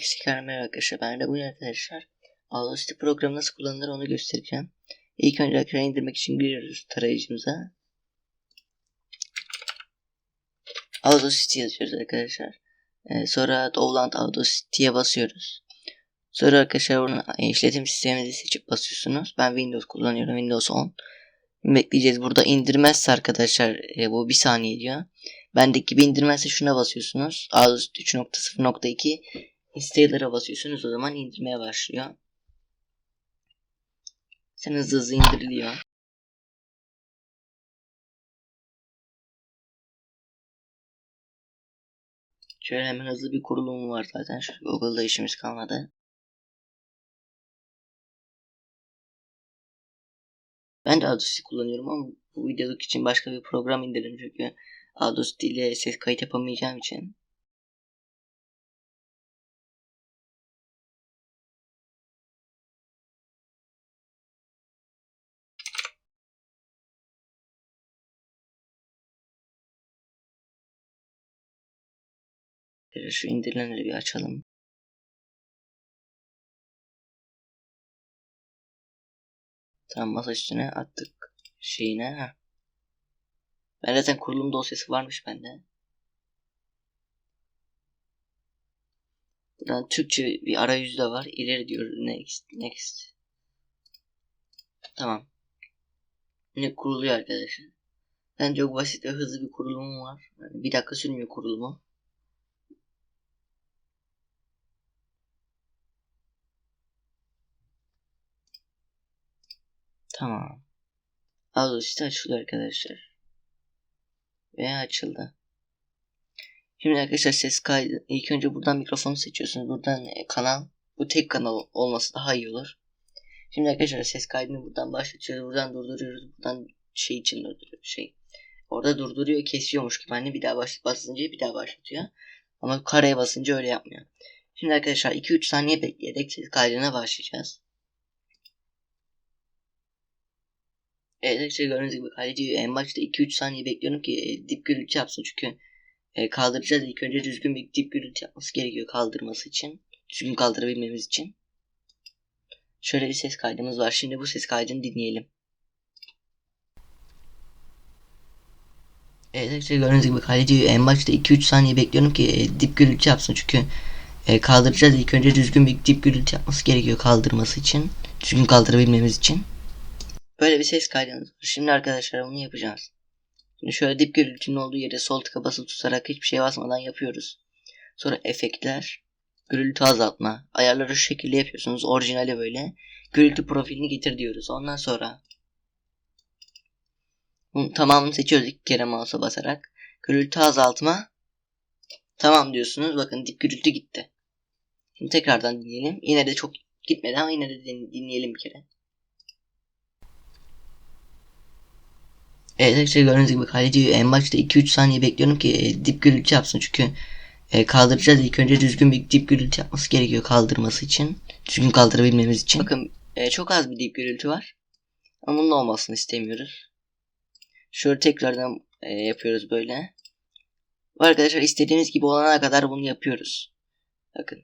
Herkese merhaba arkadaşlar. Ben de bugün arkadaşlar Audacity programı nasıl kullanılır onu göstereceğim. İlk önce ekranı indirmek için giriyoruz tarayıcımıza. Audacity yazıyoruz arkadaşlar. Ee, sonra Download Audacity'ye basıyoruz. Sonra arkadaşlar bunu işletim sisteminizi seçip basıyorsunuz. Ben Windows kullanıyorum. Windows 10. Bekleyeceğiz. Burada indirmezse arkadaşlar e, bu bir saniye diyor. Bendeki gibi indirmezse şuna basıyorsunuz. Audacity 3.0.2 Installer'a basıyorsunuz. O zaman indirmeye başlıyor. Sen hızlı hızlı indiriliyor. Şöyle hemen hızlı bir kurulumu var zaten. Şu Google'da işimiz kalmadı. Ben de Audacity kullanıyorum ama bu videoluk için başka bir program indirdim çünkü Audacity ile ses kayıt yapamayacağım için. Şu indirilenleri bir açalım. Tamam masa üstüne attık şeyine. Ben zaten kurulum dosyası varmış bende. Buradan Türkçe bir arayüzü de var. İleri diyor next next. Tamam. Ne kuruluyor arkadaşlar. Ben çok basit ve hızlı bir kurulumum var. Yani bir dakika sürmüyor kurulumu. Tamam. Audacity açılıyor arkadaşlar. Ve açıldı. Şimdi arkadaşlar ses kaydı. İlk önce buradan mikrofonu seçiyorsunuz. Buradan e, kanal. Bu tek kanal olması daha iyi olur. Şimdi arkadaşlar ses kaydını buradan başlatıyoruz. Buradan durduruyoruz. Buradan şey için durduruyor. Şey. Orada durduruyor kesiyormuş gibi. Hani bir daha baş, basınca bir daha başlatıyor. Ama kareye basınca öyle yapmıyor. Şimdi arkadaşlar 2-3 saniye bekleyerek ses kaydına başlayacağız. Evet işte gördüğünüz gibi kaleci en başta 2-3 saniye bekliyorum ki e, dip gürültü yapsın çünkü e, kaldıracağız ilk önce düzgün bir dip gürültü yapması gerekiyor kaldırması için. Düzgün kaldırabilmemiz için. Şöyle bir ses kaydımız var. Şimdi bu ses kaydını dinleyelim. Evet işte gördüğünüz gibi kaleci en başta 2-3 saniye bekliyorum ki e, dip gürültü yapsın çünkü kaldıracağız ilk önce düzgün bir dip gürültü yapması gerekiyor kaldırması için. Düzgün kaldırabilmemiz için. Böyle bir ses kaydımız var. Şimdi arkadaşlar bunu yapacağız. Şimdi şöyle dip gürültünün olduğu yere sol tıka basılı tutarak hiçbir şey basmadan yapıyoruz. Sonra efektler, gürültü azaltma. Ayarları şu şekilde yapıyorsunuz. Orijinali böyle. Gürültü profilini getir diyoruz. Ondan sonra bunun tamamını seçiyoruz iki kere mouse'a basarak. Gürültü azaltma. Tamam diyorsunuz. Bakın dip gürültü gitti. Şimdi tekrardan dinleyelim. Yine de çok gitmedi ama yine de dinleyelim bir kere. Evet işte gördüğünüz gibi kaleci en başta 2-3 saniye bekliyorum ki e, dip gürültü yapsın çünkü e, kaldıracağız ilk önce düzgün bir dip gürültü yapması gerekiyor kaldırması için. Düzgün kaldırabilmemiz için. Bakın e, çok az bir dip gürültü var. Ama bunun olmasını istemiyoruz. Şöyle tekrardan yapıyoruz böyle. Arkadaşlar istediğiniz gibi olana kadar bunu yapıyoruz. Bakın.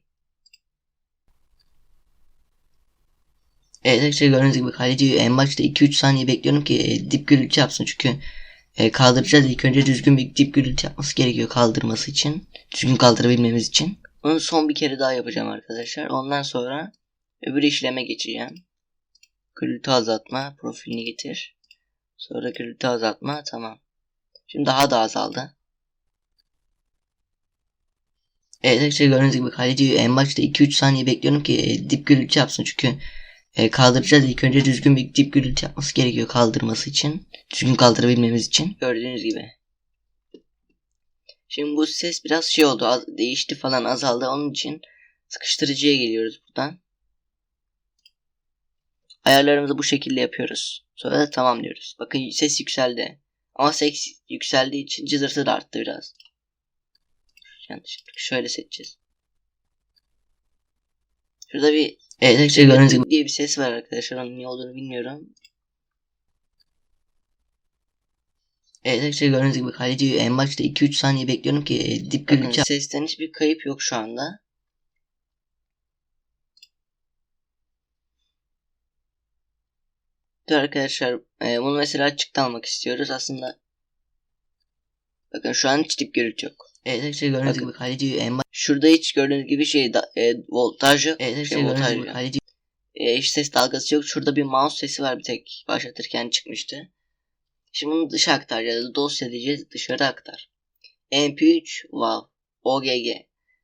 Evet işte gördüğünüz gibi kaleci en başta 2-3 saniye bekliyorum ki e, dip gürültü yapsın çünkü e, kaldıracağız ilk önce düzgün bir dip gürültü yapması gerekiyor kaldırması için. Düzgün kaldırabilmemiz için. Onu son bir kere daha yapacağım arkadaşlar. Ondan sonra öbür işleme geçeceğim. Gürültü azaltma profilini getir. Sonra gürültü azaltma tamam. Şimdi daha da azaldı. Evet işte gördüğünüz gibi kaleci en başta 2-3 saniye bekliyorum ki e, dip gürültü yapsın çünkü e, kaldıracağız ilk önce düzgün bir dip gürültü yapması gerekiyor kaldırması için. Düzgün kaldırabilmemiz için. Gördüğünüz gibi. Şimdi bu ses biraz şey oldu. Az, değişti falan azaldı. Onun için sıkıştırıcıya geliyoruz buradan. Ayarlarımızı bu şekilde yapıyoruz. Sonra da tamam diyoruz. Bakın ses yükseldi. Ama ses yükseldiği için cızırtı da arttı biraz. Yanlış Şöyle seçeceğiz. Şurada bir elektrikçe görüntü diye bir ses var arkadaşlar. Onun ne olduğunu bilmiyorum. Elektrikçe gördüğünüz gibi kaleciyi en başta 2-3 saniye bekliyorum ki dip gürültü. Sesten hiçbir kayıp yok şu anda. Dur arkadaşlar e, bunu mesela açıkta almak istiyoruz. Aslında bakın şu an hiç dip gürültü yok. Evet arkadaşlar gördüğünüz Bakın. gibi kaleci en. Şurada hiç gördüğünüz gibi şey da, e, voltajı Evet arkadaşlar şey, gördüğünüz voltaj gibi kaleci... e, hiç ses dalgası yok. Şurada bir mouse sesi var bir tek başlatırken çıkmıştı. Şimdi bunu dışa aktar ya da dosya diyeceğiz dışarı aktar. MP3 WAV OGG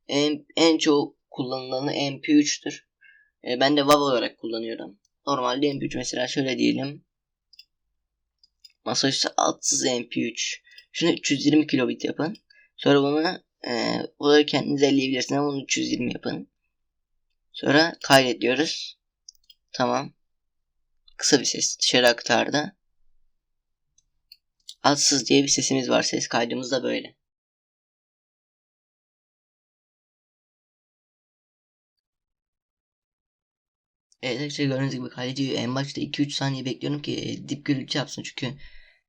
en, en çok kullanılanı MP3'tür. E, ben de WAV olarak kullanıyorum. Normalde MP3 mesela şöyle diyelim. Masaüstü altsız MP3. Şunu 320 kilobit yapın. Sonra bunu e, bunları kendiniz elleyebilirsiniz ama bunu 320 yapın. Sonra kaydet diyoruz. Tamam. Kısa bir ses dışarı aktardı. Altsız diye bir sesimiz var. Ses kaydımız da böyle. Evet arkadaşlar gördüğünüz gibi kaleci en başta 2-3 saniye bekliyorum ki e, dip gürültü yapsın çünkü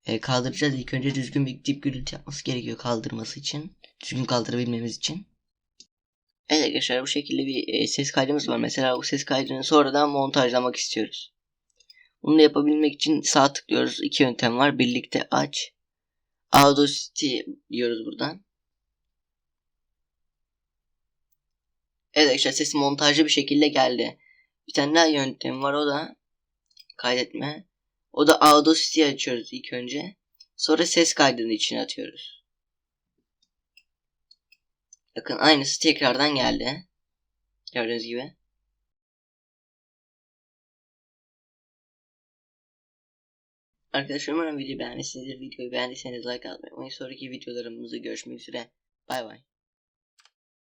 e, kaldıracağız ilk önce düzgün bir dip gürültü yapması gerekiyor kaldırması için. Düzgün kaldırabilmemiz için. Evet arkadaşlar bu şekilde bir e, ses kaydımız var. Mesela bu ses kaydını sonradan montajlamak istiyoruz. Bunu da yapabilmek için sağ tıklıyoruz. İki yöntem var. Birlikte aç. Audacity diyoruz buradan. Evet arkadaşlar ses montajlı bir şekilde geldi. Bir tane daha yöntem var o da kaydetme. O da Audacity açıyoruz ilk önce. Sonra ses kaydını içine atıyoruz. Bakın aynısı tekrardan geldi. Gördüğünüz gibi. Arkadaşlar umarım videoyu beğenmişsinizdir. Videoyu beğendiyseniz like atmayı unutmayın. Sonraki videolarımızda görüşmek üzere. Bay bay.